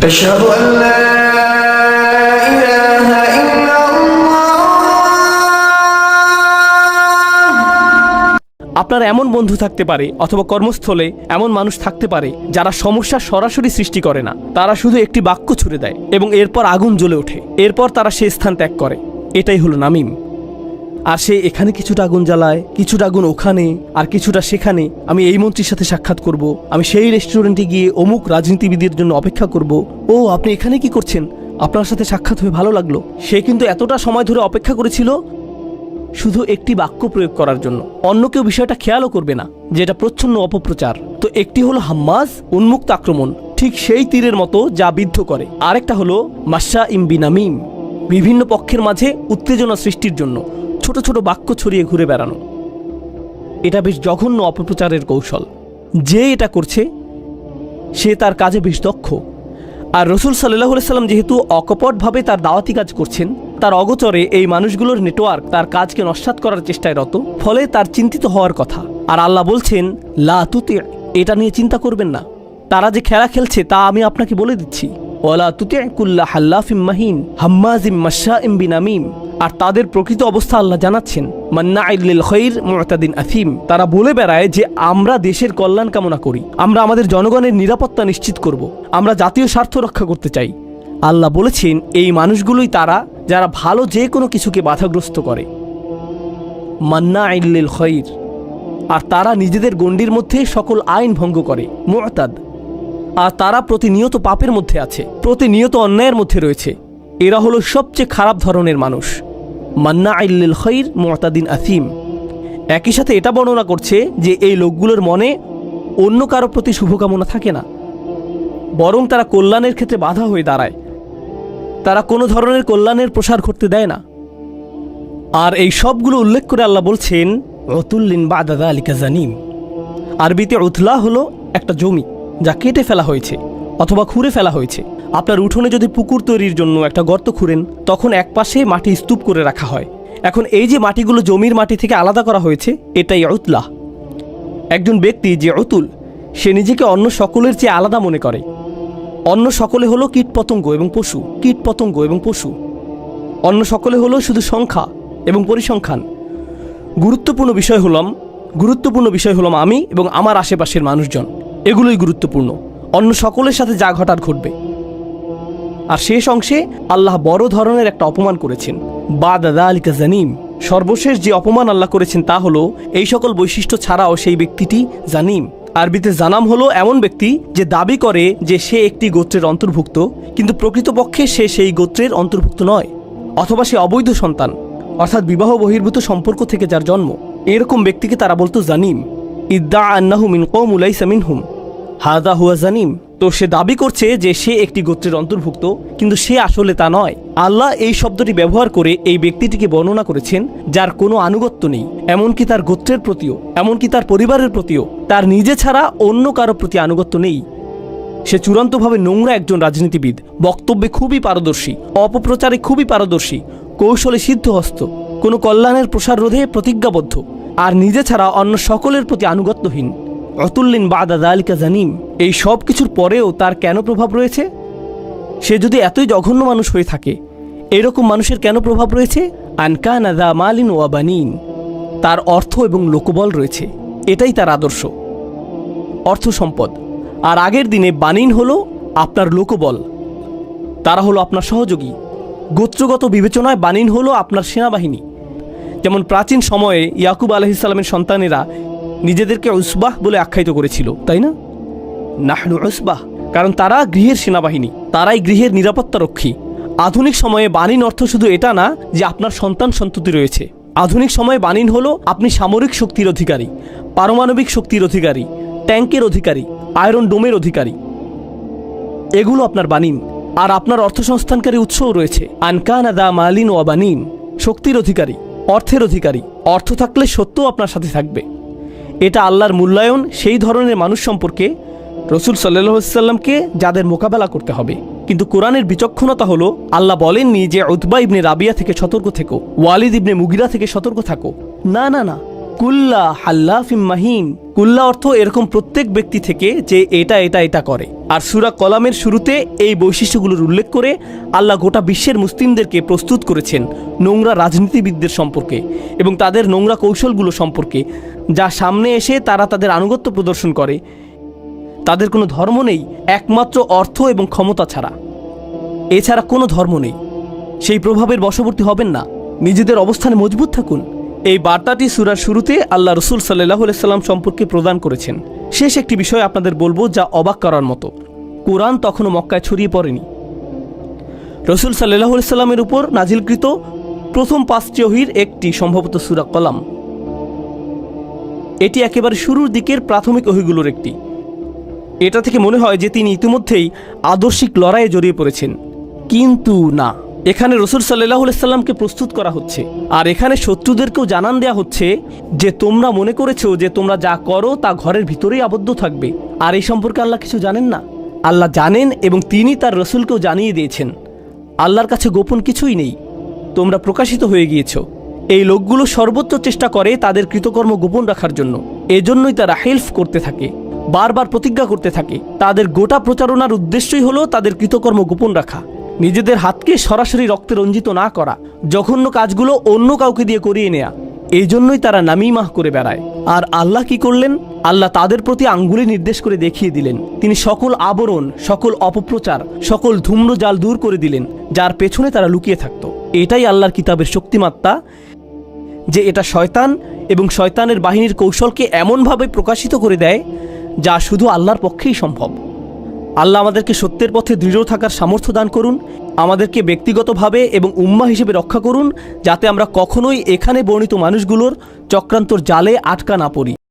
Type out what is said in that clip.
أشهد أن لا إله إلا الله আপনার এমন বন্ধু থাকতে পারে অথবা কর্মস্থলে এমন মানুষ থাকতে পারে যারা সমস্যা সরাসরি সৃষ্টি করে না তারা শুধু একটি বাক্য ছুড়ে দেয় এবং এরপর আগুন জ্বলে ওঠে এরপর তারা সে স্থান ত্যাগ করে এটাই হলো নামিম আর সে এখানে কিছুটা আগুন জ্বালায়, কিছুটা আগুন ওখানে, আর কিছুটা সেখানে। আমি এই মন্ত্রীর সাথে সাক্ষাৎ করব। আমি সেই রেস্টুরেন্টে গিয়ে অমুক রাজনীতিবিদের জন্য অপেক্ষা করব। ও, আপনি এখানে কি করছেন? আপনার সাথে সাক্ষাৎ হয়ে ভালো লাগল। সে কিন্তু এতটা সময় ধরে অপেক্ষা করেছিল শুধু একটি বাক্য প্রয়োগ করার জন্য। অন্য কেউ বিষয়টা খেয়ালও করবে না, যেটা প্রচ্ছন্ন অপপ্রচার। তো একটি হলো হাম্মাজ, উন্মুক্ত আক্রমণ। ঠিক সেই তীরের মতো যা বিদ্ধ করে। আরেকটা হলো মাসা ইম বিনামিম। বিভিন্ন পক্ষের মাঝে উত্তেজনা সৃষ্টির জন্য। ছোট ছোট বাক্য ছড়িয়ে ঘুরে বেড়ানো। এটা বেশ জঘন্য অপপ্রচারের কৌশল। যে এটা করছে, সে তার কাজে বেশ দক্ষ। আর রসুল সাল্লাহ সাল্লাম যেহেতু অকপটভাবে তার দাওয়াতি কাজ করছেন, তার অগোচরে এই মানুষগুলোর নেটওয়ার্ক তার কাজকে নস্বাত করার চেষ্টায় রত, ফলে তার চিন্তিত হওয়ার কথা। আর আল্লাহ বলছেন, লা তুতে, এটা নিয়ে চিন্তা করবেন না। তারা যে খেলা খেলছে, তা আমি আপনাকে বলে দিচ্ছি। ওলা তুতে কুল্লা হাল্লাফিম মাহিন, হাম্মাজিম বিনামিম। আর তাদের প্রকৃত অবস্থা আল্লাহ জানাচ্ছেন। মান্না ইল্লিল খৈর মুতাদিন আফিম তারা বলে বেড়ায় যে, আমরা দেশের কল্যাণ কামনা করি। আমরা আমাদের জনগণের নিরাপত্তা নিশ্চিত করব। আমরা জাতীয় স্বার্থ রক্ষা করতে চাই। আল্লাহ বলেছেন, এই মানুষগুলোই তারা যারা ভালো যে কোনো কিছুকে বাধাগ্রস্ত করে। মান্না ইল্লিল খৈর। আর তারা নিজেদের গণ্ডির মধ্যে সকল আইন ভঙ্গ করে। মুতাদ। আর তারা প্রতিনিয়ত পাপের মধ্যে আছে, প্রতিনিয়ত অন্যায়ের মধ্যে রয়েছে। এরা হলো সবচেয়ে খারাপ ধরনের মানুষ। মান্না আইল্লিল খৈর মোতাদিন আসিম একই সাথে এটা বর্ণনা করছে যে এই লোকগুলোর মনে অন্য কারও প্রতি শুভকামনা থাকে না। বরং তারা কল্যাণের ক্ষেত্রে বাধা হয়ে দাঁড়ায়। তারা কোনো ধরনের কল্যাণের প্রসার করতে দেয় না। আর এই সবগুলো উল্লেখ করে আল্লাহ বলছেন অতুল্লিন বাদাদা আলিকা জানিম। আরবিতে উথলা হলো একটা জমি যা কেটে ফেলা হয়েছে অথবা খুঁড়ে ফেলা হয়েছে। আপনার উঠোনে যদি পুকুর তৈরির জন্য একটা গর্ত খুঁড়েন, তখন এক পাশে মাটি স্তূপ করে রাখা হয়। এখন এই যে মাটিগুলো জমির মাটি থেকে আলাদা করা হয়েছে, এটাই উতলাহ একজন ব্যক্তি যে অতুল সে নিজেকে অন্য সকলের চেয়ে আলাদা মনে করে। অন্য সকলে হলো কীটপতঙ্গ এবং পশু কীটপতঙ্গ এবং পশু। অন্য সকলে হলো শুধু সংখ্যা এবং পরিসংখ্যান। গুরুত্বপূর্ণ বিষয় হলাম, গুরুত্বপূর্ণ বিষয় হলাম আমি এবং আমার আশেপাশের মানুষজন। এগুলোই গুরুত্বপূর্ণ। অন্য সকলের সাথে যা ঘটার ঘটবে। আর শেষ অংশে আল্লাহ বড় ধরনের একটা অপমান করেছেন। বা দাদা আলিকা জানিম। সর্বশেষ যে অপমান আল্লাহ করেছেন তা হলো, এই সকল বৈশিষ্ট্য ছাড়াও সেই ব্যক্তিটি জানিম। আরবিতে জানাম হলো এমন ব্যক্তি যে দাবি করে যে সে একটি গোত্রের অন্তর্ভুক্ত, কিন্তু প্রকৃতপক্ষে সে সেই গোত্রের অন্তর্ভুক্ত নয়, অথবা সে অবৈধ সন্তান, অর্থাৎ বিবাহ বহির্ভূত সম্পর্ক থেকে যার জন্ম। এরকম ব্যক্তিকে তারা বলতো জানিম। ইদ্দা আন্নাহু মিন কৌম উলাইসা মিনহুম। হাদা হুয়া জানিম। তো সে দাবি করছে যে সে একটি গোত্রের অন্তর্ভুক্ত, কিন্তু সে আসলে তা নয়। আল্লাহ এই শব্দটি ব্যবহার করে এই ব্যক্তিটিকে বর্ণনা করেছেন, যার কোনো আনুগত্য নেই, এমনকি তার গোত্রের প্রতিও, এমনকি তার পরিবারের প্রতিও। তার নিজে ছাড়া অন্য কারও প্রতি আনুগত্য নেই। সে চূড়ান্তভাবে নোংরা একজন রাজনীতিবিদ, বক্তব্যে খুবই পারদর্শী, অপপ্রচারে খুবই পারদর্শী, কৌশলে সিদ্ধহস্ত, কোনো কল্যাণের প্রসার রোধে প্রতিজ্ঞাবদ্ধ, আর নিজে ছাড়া অন্য সকলের প্রতি আনুগত্যহীন। অতুল্লিন বাদা দালিকা জানিম, এই সব কিছুর পরেও তার কেন প্রভাব রয়েছে? সে যদি এতই জঘন্য মানুষ হয়ে থাকে, এরকম মানুষের কেন প্রভাব রয়েছে? আনকানা দা মালিন ওয়াবানিন তার অর্থ এবং লোকবল রয়েছে, এটাই তার আদর্শ। অর্থ সম্পদ। আর আগের দিনে বানিন হলো আপনার লোকবল। তারা হলো আপনার সহযোগী। গোত্রগত বিবেচনায় বানিন হলো আপনার সেনাবাহিনী। যেমন প্রাচীন সময়ে ইয়াকুব আলহিসাল্লামের সন্তানেরা নিজেদেরকে উসবাহ বলে আখ্যায়িত করেছিল, তাই না? নাহনু উসবাহ, কারণ তারা গৃহের সেনাবাহিনী, তারাই গৃহের নিরাপত্তা রক্ষী আধুনিক সময়ে বানিন অর্থ শুধু এটা না, যে আপনার সন্তান সন্ততি রয়েছে। আধুনিক সময়ে বানিন হলো, আপনি সামরিক শক্তির অধিকারী, পারমাণবিক শক্তির অধিকারী, ট্যাঙ্কের অধিকারী, আয়রন ডোমের অধিকারী। এগুলো আপনার বানিন আর আপনার অর্থসংস্থানকারী উৎসও রয়েছে। আনকানা দা মালিন ও বানিন, শক্তির অধিকারী, অর্থের অধিকারী, অর্থ থাকলে সত্যও আপনার সাথে থাকবে। এটা আল্লাহর মূল্যায়ন, সেই ধরনের মানুষ সম্পর্কে রসুল সাল্লাহসাল্লামকে যাদের মোকাবেলা করতে হবে। কিন্তু কোরআনের বিচক্ষণতা হলো, আল্লাহ বলেননি যে উদ্বা ইবনে রাবিয়া থেকে সতর্ক থেকো, ওয়ালিদ ইবনে মুগিরা থেকে সতর্ক থাকো। না না না। কুল্লা হাল্লাফিম মাহিন কুল্লা অর্থ এরকম প্রত্যেক ব্যক্তি থেকে যে এটা এটা এটা করে। আর সুরা কলামের শুরুতে এই বৈশিষ্ট্যগুলোর উল্লেখ করে আল্লাহ গোটা বিশ্বের মুসলিমদেরকে প্রস্তুত করেছেন নোংরা রাজনীতিবিদদের সম্পর্কে এবং তাদের নোংরা কৌশলগুলো সম্পর্কে, যা সামনে এসে তারা তাদের আনুগত্য প্রদর্শন করে। তাদের কোনো ধর্ম নেই, একমাত্র অর্থ এবং ক্ষমতা ছাড়া। এছাড়া কোনো ধর্ম নেই। সেই প্রভাবের বশবর্তী হবেন না। নিজেদের অবস্থানে মজবুত থাকুন। এই বার্তাটি সুরার শুরুতে আল্লাহ রসুল সাল্লাহ সাল্লাম সম্পর্কে প্রদান করেছেন। শেষ একটি বিষয় আপনাদের বলব যা অবাক করার মতো। কোরআন তখনও মক্কায় ছড়িয়ে পড়েনি। রসুল সাল্লাহ সাল্লামের উপর নাজিলকৃত প্রথম পাঁচটি অহির একটি, সম্ভবত সুরা কলাম। এটি একেবারে শুরুর দিকের প্রাথমিক অহিগুলোর একটি। এটা থেকে মনে হয় যে তিনি ইতিমধ্যেই আদর্শিক লড়াইয়ে জড়িয়ে পড়েছেন। কিন্তু না। এখানে রসুল সাল্লাহ সাল্লামকে প্রস্তুত করা হচ্ছে। আর এখানে শত্রুদেরকেও জানান দেয়া হচ্ছে যে, তোমরা মনে করেছ যে, তোমরা যা করো তা ঘরের ভিতরেই আবদ্ধ থাকবে। আর এই সম্পর্কে আল্লাহ কিছু জানেন না? আল্লাহ জানেন এবং তিনি তার রসুলকেও জানিয়ে দিয়েছেন। আল্লাহর কাছে গোপন কিছুই নেই। তোমরা প্রকাশিত হয়ে গিয়েছ। এই লোকগুলো সর্বোচ্চ চেষ্টা করে তাদের কৃতকর্ম গোপন রাখার জন্য। এজন্যই তারা হেল্প করতে থাকে, বারবার প্রতিজ্ঞা করতে থাকে। তাদের গোটা প্রচারণার উদ্দেশ্যই হলো তাদের কৃতকর্ম গোপন রাখা। নিজেদের হাতকে সরাসরি রক্তে রঞ্জিত না করা, জঘন্য কাজগুলো অন্য কাউকে দিয়ে করিয়ে নেয়া, এই জন্যই তারা নামিমাহ করে বেড়ায়। আর আল্লাহ কি করলেন? আল্লাহ তাদের প্রতি আঙ্গুলি নির্দেশ করে দেখিয়ে দিলেন। তিনি সকল আবরণ, সকল অপপ্রচার, সকল ধূম্র জাল দূর করে দিলেন, যার পেছনে তারা লুকিয়ে থাকত। এটাই আল্লাহর কিতাবের শক্তিমাত্রা, যে এটা শয়তান এবং শয়তানের বাহিনীর কৌশলকে এমনভাবে প্রকাশিত করে দেয়, যা শুধু আল্লাহর পক্ষেই সম্ভব। আল্লাহ আমাদেরকে সত্যের পথে দৃঢ় থাকার সামর্থ্য দান করুন, আমাদেরকে ব্যক্তিগতভাবে এবং উম্মা হিসেবে রক্ষা করুন, যাতে আমরা কখনোই এখানে বর্ণিত মানুষগুলোর চক্রান্তর জালে আটকা না পড়ি।